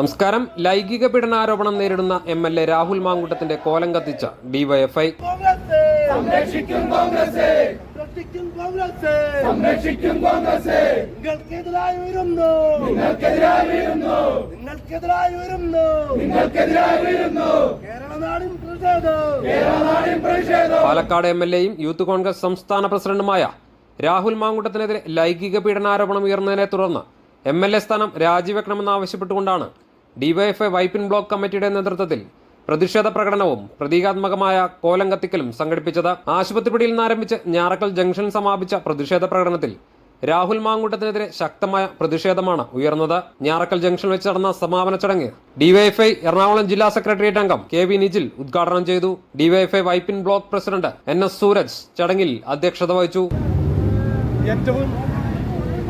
നമസ്കാരം. ലൈംഗിക പീഡനാരോപണം നേരിടുന്ന എം എൽ എ രാഹുൽ മാങ്കൂട്ടത്തിന്റെ കോലം കത്തിച്ച ഡിവൈഎഫ്ഐ. പാലക്കാട് എം എൽ എയും യൂത്ത് കോൺഗ്രസ് സംസ്ഥാന പ്രസിഡന്റുമായ രാഹുൽ മാങ്കൂട്ടത്തിനെതിരെ ലൈംഗിക പീഡനാരോപണം ഉയർന്നതിനെ തുടർന്ന് എം എൽ എ സ്ഥാനം രാജിവെക്കണമെന്നാവശ്യപ്പെട്ടുകൊണ്ടാണ് ഡിവൈഎഫ്ഐ വൈപ്പിൻ ബ്ലോക്ക് കമ്മിറ്റിയുടെ നേതൃത്വത്തിൽ പ്രതിഷേധ പ്രകടനവും പ്രതീകാത്മകമായ കോലം കത്തിക്കലും സംഘടിപ്പിച്ചത് ആശുപത്രിപ്പടിയിൽ നിന്നാരംഭിച്ച് ഞാറക്കൽ ജംഗ്ഷൻ സമാപിച്ച പ്രതിഷേധ പ്രകടനത്തിൽ രാഹുൽ മാങ്കൂട്ടത്തിനെതിരെ ശക്തമായ പ്രതിഷേധമാണ് ഉയർന്നത്. ഞാറക്കൽ ജംഗ്ഷൻ വെച്ച് നടന്ന സമാപന ചടങ്ങ് ഡിവൈഎഫ്ഐ എറണാകുളം ജില്ലാ സെക്രട്ടേറിയറ്റ് അംഗം കെ വി നിജിൽ ഉദ്ഘാടനം ചെയ്തു. DYFI Vypin block president N S Suraj ചടങ്ങിൽ അധ്യക്ഷത വഹിച്ചു. ഏറ്റവും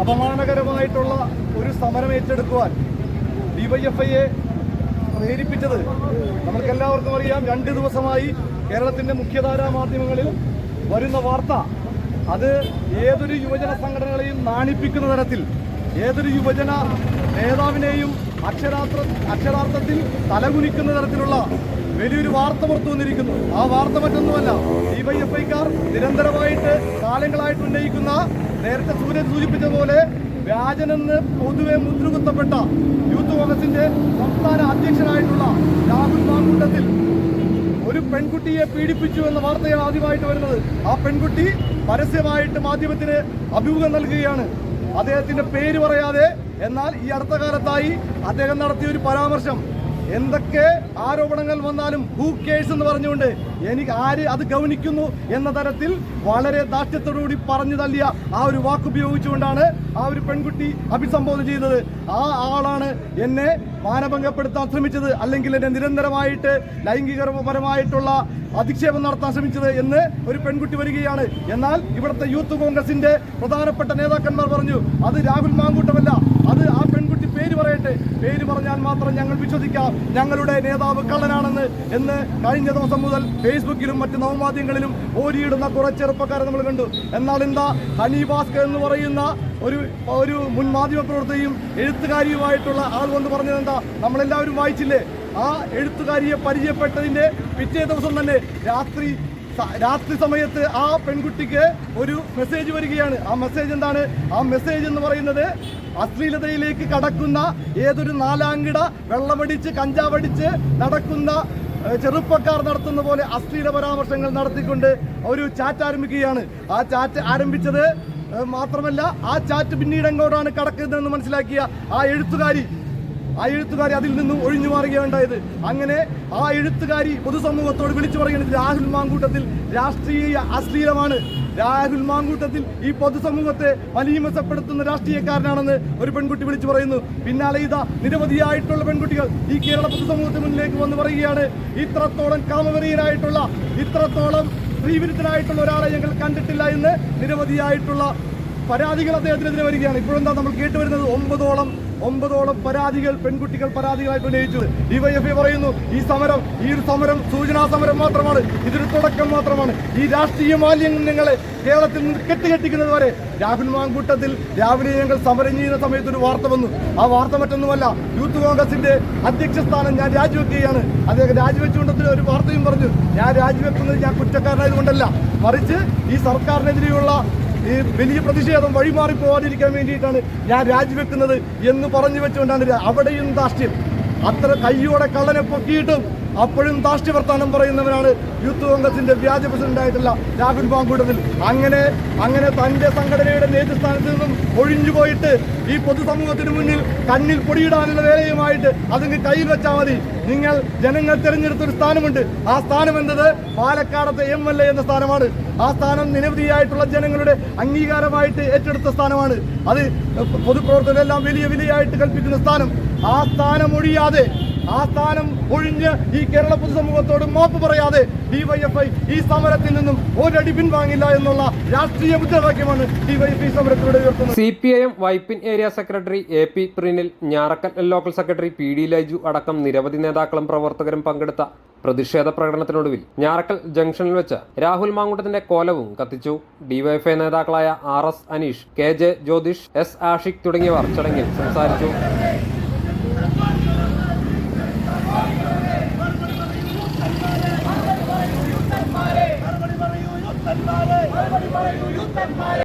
അപമാനകരമായിട്ടുള്ള ഒരു സമരം ഏറ്റെടുക്കുവാൻ ഡിവൈഎഫ്ഐയെ പ്രേരിപ്പിച്ചത് നമുക്കെല്ലാവർക്കും അറിയാം. രണ്ട് ദിവസമായി കേരളത്തിന്റെ മുഖ്യധാരാ മാധ്യമങ്ങളിൽ വരുന്ന വാർത്ത അത് ഏതൊരു യുവജന സംഘടനകളെയും നാണിപ്പിക്കുന്ന തരത്തിൽ ഏതൊരു യുവജന നേതാവിനെയും അക്ഷരാർത്ഥ അക്ഷരാർത്ഥത്തിൽ തലകുനിക്കുന്ന തരത്തിലുള്ള വലിയൊരു വാർത്ത പുറത്തു വന്നിരിക്കുന്നു. ആ വാർത്ത മറ്റൊന്നുമല്ല. ഡിവൈഎഫ്ഐക്കാർ നിരന്തരമായിട്ട് കാലങ്ങളായിട്ട് ഉന്നയിക്കുന്ന നേരത്തെ സൂര്യൻ സൂചിപ്പിച്ചതുപോലെ വ്യാജനെന്ന് പൊതുവെ മുദ്രകുത്തപ്പെട്ട യൂത്ത് കോൺഗ്രസിന്റെ സംസ്ഥാന അധ്യക്ഷനായിട്ടുള്ള രാഹുൽ മാങ്കുണ്ടത്തിൽ ഒരു പെൺകുട്ടിയെ പീഡിപ്പിച്ചു എന്ന വാർത്തയാണ് ആദ്യമായിട്ട് വരുന്നത്. ആ പെൺകുട്ടി പരസ്യമായിട്ട് മാധ്യമത്തിന് അഭിമുഖം നൽകുകയാണ്. അദ്ദേഹത്തിന്റെ പേര് പറയാതെ എന്നാൽ ഈ അടുത്ത കാലത്തായി അദ്ദേഹം നടത്തിയ ഒരു പരാമർശം എന്തൊക്കെ ആരോപണങ്ങൾ വന്നാലും ഹൂ കേസ് എന്ന് പറഞ്ഞുകൊണ്ട് എനിക്ക് ആര് അത് ഗൗനിക്കുന്നു എന്ന തരത്തിൽ വളരെ ദാഷ്ട്യത്തോടുകൂടി പറഞ്ഞു തള്ളിയ ആ ഒരു വാക്ക് ഉപയോഗിച്ചുകൊണ്ടാണ് ആ ഒരു പെൺകുട്ടി അഭിസംബോധന ചെയ്തത്. ആ ആളാണ് എന്നെ മാനഭംഗപ്പെടുത്താൻ ശ്രമിച്ചത് അല്ലെങ്കിൽ എന്നെ നിരന്തരമായിട്ട് ലൈംഗികപരമായിട്ടുള്ള അധിക്ഷേപം നടത്താൻ ശ്രമിച്ചത് എന്ന് ഒരു പെൺകുട്ടി വരികയാണ്. എന്നാൽ ഇവിടുത്തെ യൂത്ത് കോൺഗ്രസിന്റെ പ്രധാനപ്പെട്ട നേതാക്കന്മാർ പറഞ്ഞു അത് രാഹുൽ മാങ്കൂട്ടമല്ല അത് ആ പെൺകുട്ടി പേര് പറയട്ടെ പേര് പറഞ്ഞാൽ മാത്രം ഞങ്ങൾ വിശ്വസിക്കാം. ഞങ്ങളുടെ നേതാവ് കള്ളനാണെന്ന് എന്ന് കഴിഞ്ഞ ദിവസം മുതൽ ഫേസ്ബുക്കിലും മറ്റ് നവമാധ്യമങ്ങളിലും ഓരിയിടുന്ന കുറെ ചെറുപ്പക്കാരെ നമ്മൾ കണ്ടു. എന്നാൽ എന്താ ഹനി ഭാസ്കർ എന്ന് പറയുന്ന ഒരു ഒരു മുൻ മാധ്യമ പ്രവർത്തകയും എഴുത്തുകാരിയുമായിട്ടുള്ള ആൾ വന്ന് പറഞ്ഞത് എന്താ നമ്മളെല്ലാവരും വായിച്ചില്ലേ? ആ എഴുത്തുകാരിയെ പരിചയപ്പെട്ടതിന്റെ പിറ്റേ ദിവസം തന്നെ രാത്രി രാത്രി സമയത്ത് ആ പെൺകുട്ടിക്ക് ഒരു മെസ്സേജ് വരികയാണ്. ആ മെസ്സേജ് എന്താണ്? ആ മെസ്സേജ് എന്ന് പറയുന്നത് അശ്ലീലതയിലേക്ക് കടക്കുന്ന ഏതൊരു നാലാങ്കിട വെള്ളമടിച്ച് കഞ്ചാവടിച്ച് നടക്കുന്ന ചെറുപ്പക്കാർ നടത്തുന്ന പോലെ അശ്ലീല പരാമർശങ്ങൾ നടത്തിക്കൊണ്ട് ഒരു ചാറ്റ് ആരംഭിക്കുകയാണ്. ആ ചാറ്റ് ആരംഭിച്ചത് മാത്രമല്ല ആ ചാറ്റ് പിന്നീട് എങ്ങോട്ടാണ് കടക്കുന്നതെന്ന് മനസ്സിലാക്കിയ ആ എഴുത്തുകാരി ആ എഴുത്തുകാരി അതിൽ നിന്നും ഒഴിഞ്ഞു മാറുകയുണ്ടായത്. അങ്ങനെ ആ എഴുത്തുകാരി പൊതുസമൂഹത്തോട് വിളിച്ചു പറയുന്നത് രാഹുൽ മാങ്കൂട്ടത്തിൽ രാഷ്ട്രീയ അശ്ലീലമാണ്. രാഹുൽ മാങ്കൂട്ടത്തിൽ ഈ പൊതുസമൂഹത്തെ വലിയമസപ്പെടുത്തുന്ന രാഷ്ട്രീയക്കാരനാണെന്ന് ഒരു പെൺകുട്ടി വിളിച്ചു പറയുന്നു. പിന്നാലെ ഇതാ നിരവധിയായിട്ടുള്ള പെൺകുട്ടികൾ ഈ കേരള പൊതുസമൂഹത്തിന് മുന്നിലേക്ക് വന്ന് പറയുകയാണ്. ഇത്രത്തോളം കാമവരീയനായിട്ടുള്ള ഇത്രത്തോളം സ്ത്രീവിരുദ്ധനായിട്ടുള്ള ഒരാളെ ഞങ്ങൾ കണ്ടിട്ടില്ല എന്ന് നിരവധിയായിട്ടുള്ള പരാതികൾ അദ്ദേഹത്തിനെതിരെ വരികയാണ്. ഇപ്പോഴെന്താ നമ്മൾ കേട്ടുവരുന്നത്? ഒമ്പതോളം ഒമ്പതോളം പരാതികൾ പെൺകുട്ടികൾ പരാതികളായിട്ട് ഉന്നയിച്ചത് ഡിവൈഎഫ്ഐ പറയുന്നു ഈ സമരം ഈ ഒരു സമരം സൂചനാ സമരം മാത്രമാണ്. ഇതൊരു തുടക്കം മാത്രമാണ്. ഈ രാഷ്ട്രീയ മാലിന്യങ്ങളെ കേരളത്തിൽ നിന്ന് കെട്ടുകെട്ടിക്കുന്നത് വരെ. രാഹുൽ മാങ്കൂട്ടത്തിൽ രാവിലെ ഞങ്ങൾ സമരം ചെയ്യുന്ന സമയത്ത് ഒരു വാർത്ത വന്നു. ആ വാർത്ത മറ്റൊന്നുമല്ല യൂത്ത് കോൺഗ്രസിന്റെ അധ്യക്ഷ സ്ഥാനം ഞാൻ രാജിവെക്കുകയാണ്. അദ്ദേഹം രാജിവെച്ചുകൊണ്ടത്തിൽ ഒരു വാർത്തയും പറഞ്ഞു. ഞാൻ രാജിവെക്കുന്നത് ഞാൻ കുറ്റക്കാരനായതുകൊണ്ടല്ല. മറിച്ച് ഈ സർക്കാരിനെതിരെയുള്ള ഈ വലിയ പ്രതിഷേധം വഴിമാറി പോകാതിരിക്കാൻ വേണ്ടിയിട്ടാണ് ഞാൻ രാജിവെക്കുന്നത് എന്ന് പറഞ്ഞു വെച്ചുകൊണ്ടാണ് അവിടെയും ധാർഷ്ട്യം അത്ര കയ്യോടെ കള്ളനെ പൊക്കിയിട്ടും അപ്പോഴും ധാർഷ്ട്യ വർത്താനം പറയുന്നവരാണ് യൂത്ത് കോൺഗ്രസിന്റെ വ്യാജ പ്രസിഡന്റായിട്ടുള്ള രാഹുൽ പാങ്കൂട്ടത്തിൽ അങ്ങനെ അങ്ങനെ തന്റെ സംഘടനയുടെ നേതൃസ്ഥാനത്ത് നിന്നും ഒഴിഞ്ഞു പോയിട്ട് ഈ പൊതുസമൂഹത്തിന് മുന്നിൽ കണ്ണിൽ പൊടിയിടാനുള്ള വേലയുമായിട്ട് അതിന് കയ്യിൽ വെച്ചാൽ മതി. നിങ്ങൾ ജനങ്ങൾ തിരഞ്ഞെടുത്ത ഒരു സ്ഥാനമുണ്ട്. ആ സ്ഥാനം എന്നത് പാലക്കാടത്തെ എം എൽ എ എന്ന സ്ഥാനമാണ്. ആ സ്ഥാനം നിരവധിയായിട്ടുള്ള ജനങ്ങളുടെ അംഗീകാരമായിട്ട് ഏറ്റെടുത്ത സ്ഥാനമാണ്. അത് പൊതുപ്രവർത്തകരെല്ലാം വലിയ വിലയായിട്ട് കൽപ്പിക്കുന്ന സ്ഥാനം. ആ സ്ഥാനം ഒഴിയാതെ ആ സ്ഥാനം ഒഴിഞ്ഞ് ഈ കേരള പൊതുസമൂഹത്തോട് മാപ്പ് പറയാതെ ഡിവൈഎഫ്ഐ ഈ സമരത്തിൽ നിന്നും ഒരടി പിൻവാങ്ങില്ല എന്നുള്ള രാഷ്ട്രീയ മുദ്രാവാക്യമാണ് ഡിവൈഎഫ്ഐ സമരത്തിലൂടെ ഉയർത്തുന്നത്. C P I M Vypin area secretary A P Prinil Njarakkal local secretary P D Laiju അടക്കം നിരവധി നേതാക്കളും പ്രവർത്തകരും പങ്കെടുത്ത പ്രതിഷേധ പ്രകടനത്തിനൊടുവിൽ ഞാറക്കൽ ജംഗ്ഷനിൽ വെച്ച് രാഹുൽ മാങ്കുട്ടത്തിന്റെ കോലവും കത്തിച്ചു. ഡിവൈഎഫ്ഐ നേതാക്കളായ R S Aneesh K J Jyothish S Ashiq തുടങ്ങിയവർ ചടങ്ങിൽ സംസാരിച്ചു.